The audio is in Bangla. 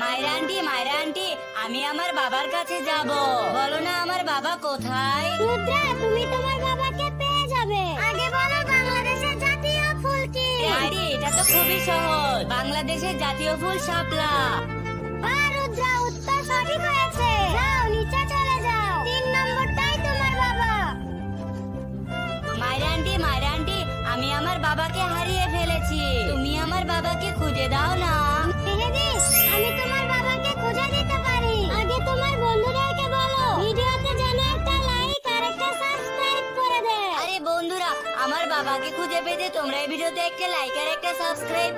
মায়েরা আন্টি মায়েরা আন্টি আমি আমার বাবার কাছে যাব। বলো না আমার বাবা কোথায়? রুদ্রা তুমি তোমার বাবাকে পেয়ে যাবে। আগে বলো বাংলাদেশের জাতীয় ফুল কি? আরে এটা তো খুবই সহজ। বাংলাদেশের জাতীয় ফুল শাপলা। বাহ, রুদ্রা উত্তর সঠিক হয়েছে। যাও নিচে চলে যাও। তিন নম্বরটাই তোমার বাবা। মায়েরা আন্টি মায়েরা আন্টি আমি আমার বাবাকে হারিয়ে ফেলেছি। তুমি আমার বাবাকে খুঁজে দাও না। বন্ধুরা আমার বাবাকে খুঁজে পেতে তোমরা এই ভিডিওতে একটা লাইক আর একটা সাবস্ক্রাইব